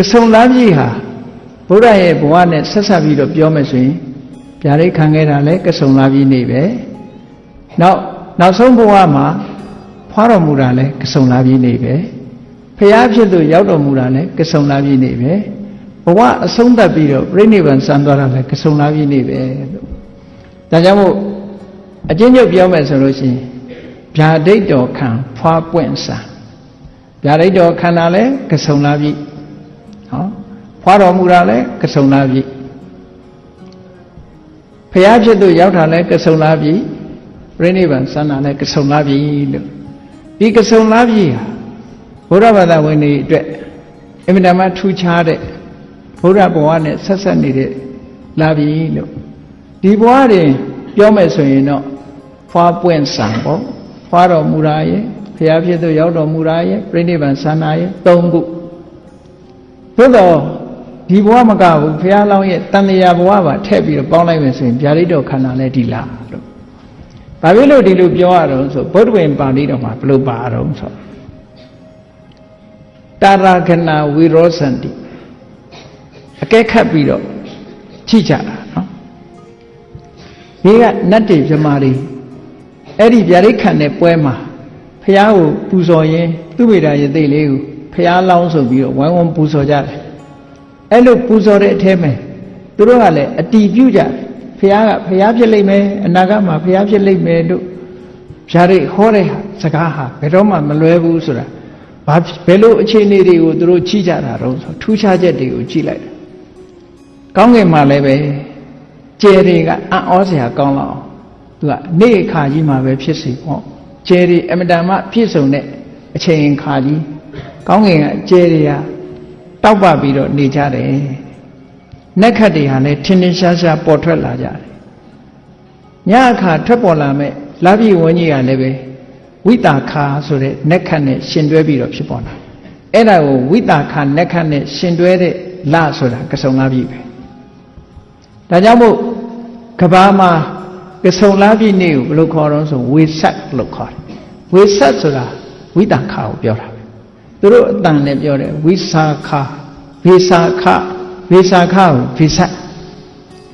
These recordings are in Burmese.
ကဆုံလားပြည့်ဟာဘုရားရဲ့ဘဝနဲ့ဆက်ဆက်ပြီးတော့ပြောမယ်ဆိုရင်ဗျာဒိတ်ခံခဲ့တာလဲကဆုံလားပြည့်နေပဲနောက်နောက်ဆုံးဘဝမှာဖွားတော်မူတာလဲကဆုံလားပြည့်နေပဲဖျားဖြစ်သူရောက်တော်မူတာလဲကဆုံလားပြည့်နေပဲဘဝအဆုံးသတ်ပြီးတော့ပြိဋိဘံစံသွားတာလဲကဆုံလားပြည့်နေပဲလို့ဒါကြောင့်မို့အချင်းချုပ်ပြောမယ်ဆိုလို့ရှိရင်ဗျာဒိတ်တော်ခံဖွားပွင့်စံဗျာဒိတ်တော်ခန္ဓာလဲကဆုံလားပြည့် ဟောဖွားတော်မူတာလဲကဆုံလားပြည့်ဖျားဖြစ်သူရောက်တာလဲကဆုံလားပြည့်ပြိဋိဘံစံတာလဲကဆုံလားပြည့်လို့ဒီကဆုံလားပြည့်ဟာဘုရားဘာသာဝင်တွေအတွက်အင်မတန်မှထူးခြားတဲ့ဘုရားဘဝနဲ့ဆက်ဆက်နေတဲ့လာပြီလို့ဒီဘဝတွင်ပြောမယ်ဆိုရင်တော့ဖွာပွင့်ဆံပေါ့ဖွာတော်မူတာရဲ့ဘုရားဖြစ်သူရောက်တော်မူတာရဲ့ပြိဋိဘံဆန္ဒရဲ့၃ခု သို့တော့ဒီဘဝမကဘူးဘုရားလောင်းရဲ့တန်လျာဘဝပါထည့်ပြီးတော့ပေါင်းလိုက်မယ်ဆိုရင်ဗျာဒိတ်တော်ခန္ဓာလည်းဒီလားလို့ဘာဖြစ်လို့ဒီလိုပြောရတော့ဆိုဗုဒ္ဓဝင်ပါဠိတော်မှာဘယ်လိုပါရတော့ဆိုတာရခဏဝိရောစန္တိအကဲခတ်ပြီးတော့ကြည့်ကြတာနော်ဒီကနတ်တွေမြမာတွေအဲ့ဒီဗျာဒိတ်ခံတဲ့ပွဲမှာဖះကိုပူဇော်ရင်သူ့မိသားရဲ့သိလေးကို ဖះလောင်းဆိုပြီးတော့ဝိုင်းဝန်းပူဇော်ကြတယ်အဲ့လိုပူဇော်တဲ့အထဲမှာသူတို့ကလည်းအတီးပြုတ်ကြတယ်ဖះကဖះဖြစ်လိမ့်မယ်အနာဂတ်မှာဖះဖြစ်လိမ့်မယ်လို့ဗျာဒိတ်ဟောတဲ့စကားဟာဘယ်တော့မှမလွဲဘူးဆိုတာဘာဘယ်လိုအခြေအနေတွေကိုသူတို့ကြည့်ကြတာတော့ဆိုထူးခြားချက်တွေကိုကြည့်လိုက်တယ်ကောင်းကင်မှာလည်းပဲကျယ်တွေကအံ့ဩစရာကောင်းလောက်အောင်သူကနေအခါကြီးမှာပဲဖြစ်စီပေါ့ကျယ်တွေအမတန်မှပြည့်စုံတဲ့အချိန်ခါကြီး ကောင်းကင်ကကျယ်တွေကတောက်ပပြီးတော့နေကြတယ်နက်ခတ်တွေဟာလည်းထင်းထင်းရှားရှားပေါ်ထွက်လာကြတယ်ညအခါထွက်ပေါ်လာမဲ့လာပြီဝန်းကြီးကလည်းပဲဝိတာခါဆိုတဲ့နက်ခတ်နဲ့ရှင်တွဲပြီးတော့ဖြစ်ပေါ်လာအဲ့ဒါကိုဝိတာခါနက်ခတ်နဲ့ရှင်တွဲတဲ့လဆိုတာကစုံလာပြီပဲဒါကြောင့်မို့ကဘာမှာကစုံလာပြီနေ့ကိုဘယ်လိုခေါ်တော့ဆိုဝေဆက်လို့ခေါ်တယ်ဝေဆက်ဆိုတာဝိတာခါကိုပြောတာပဲ သူတို့အတန်နဲ့ပြောတယ်ဝိစာခဝေစာခဝေစာခကိုဝေဆက်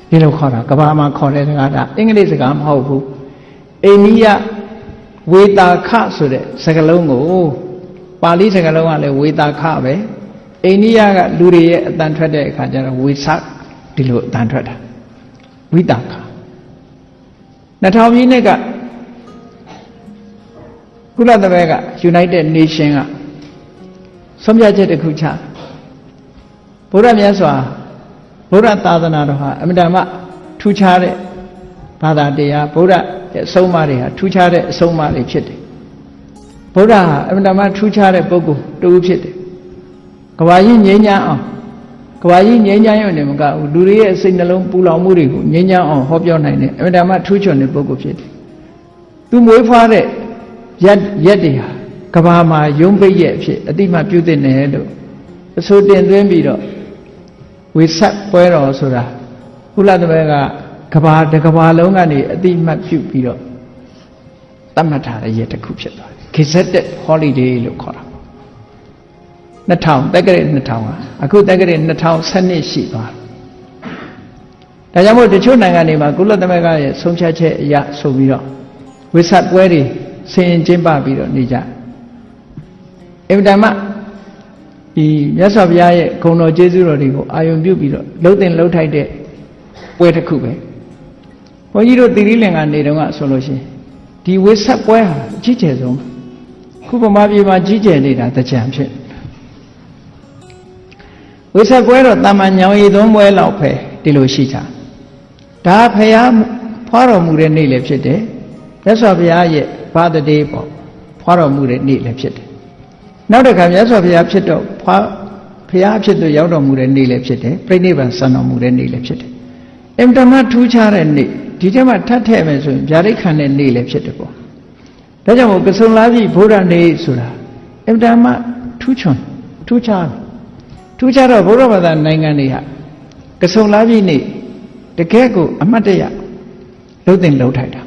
ဒီလိုခေါ်တာကဘာမှာခေါ်တဲ့စကားဒါအင်္ဂလိပ်စကားမဟုတ်ဘူးအိန္ဒိယဝေတာခဆိုတဲ့စကားလုံးကိုပါဠိစကားလုံးကလည်းဝေတာခပဲအိန္ဒိယကလူတွေရဲ့အတန်ထွက်တဲ့အခါကျတော့ဝေဆက်ဒီလိုအတန်ထွက်တာဝိတာခ2000ပြည့်နှစ်ကကုလသမဂ္ဂ United Nation က ဆုံးဖြတ်ချက်တစ်ခုချဘုရားမြတ်စွာဘုရားသာသနာတော်ဟာအမြဲတမ်းထူးခြားတဲ့ဘာသာတရားဘုရားရဲ့အဆုံးအမတွေဟာထူးခြားတဲ့အဆုံးအမတွေဖြစ်တယ်ဘုရားဟာအမြဲတမ်းထူးခြားတဲ့ပုဂ္ဂိုလ်တူဖြစ်တယ်ကဘာကြီးငြိမ်းချမ်းအောင်ကဘာကြီးငြိမ်းချမ်းရုံနဲ့မကဘူးလူတွေရဲ့စိတ်နှလုံးပူလောင်မှုတွေကိုငြိမ်းချမ်းအောင်ဟောပြောနိုင်တယ်အမြဲတမ်းထူးချွန်တဲ့ပုဂ္ဂိုလ်ဖြစ်တယ်သူမွေးဖွားတဲ့ရက်ရက်တွေဟာ ကဘာမှာယုံပိတ်ရဲ့အဖြစ်အတိမပြုတဲ့နယ်လို့အဆိုတင်သွင်းပြီးတော့ဝိဆက်ပွဲတော်ဆိုတာကုလသမဂ္ဂကဘာတကဘာလုံးကနေအတိမတ်ပြုပြီးတော့သတ်မှတ်ထားတဲ့ရက်တစ်ခုဖြစ်သွားတယ် Gazetted Holiday လို့ခေါ်တာ2000တက္ကရာ2000ဟာအခုတက္ကရာ2012ရှိသွားတယ်ဒါကြောင့်မို့တချို့နိုင်ငံတွေမှာကုလသမဂ္ဂရဲ့ဆုံးဖြတ်ချက်အရဆိုပြီးတော့ဝိဆက်ပွဲတွေဆင်ရင်ကျင်းပပြီးတော့နေကြ အင်တမဒီမြတ်စွာဘုရားရဲ့ဂုဏ်တော်ကျေးဇူးတော်တွေကိုအာယုံပြုပြီးတော့လှုပ်တင်လှုပ်ထိုက်တဲ့ပွဲတစ်ခုပဲဘုန်းကြီးတို့တိရိလင်္ကာနေတုန်းကဆိုလို့ရှိရင်ဒီဝိဆက်ပွဲဟာအကြီးကျယ်ဆုံးခုပမာပြေမှာကြီးကျယ်နေတာတကြံဖြစ်ဝိဆက်ပွဲတော့တာမန်ညောင်ရည်သွန်းပွဲလောက်ပဲဒီလိုရှိကြဒါဖရာဖွားတော်မူတဲ့နေ့လည်းဖြစ်တယ်မြတ်စွာဘုရားရဲ့ဘာတတေးပေါ့ဖွားတော်မူတဲ့နေ့လည်းဖြစ်တယ် နောက်တစ်ခါမြတ်စွာဘုရားဖြစ်တော့ဖွားဘုရားဖြစ်သူရောက်တော်မူတဲ့နေ့လည်းဖြစ်တယ်ပြိဋိဘံဆံတော်မူတဲ့နေ့လည်းဖြစ်တယ်အင်တမထူးခြားတဲ့နေ့ဒီထဲမှာထပ်ထည့်မယ်ဆိုရင်ဗျာဒိတ်ခံတဲ့နေ့လည်းဖြစ်တယ်ပေါ့ဒါကြောင့်မို့ကဆုံလာပြီဘုရားနေ့ဆိုတာအင်တမထူးချွန်ထူးခြားထူးခြားတော့ဘုရားဘာသာနိုင်ငံတွေဟာကဆုံလာပြီနေ့တကယ်ကိုအမတ်တရလှုပ်တင်လှုပ်ထိုက်တာ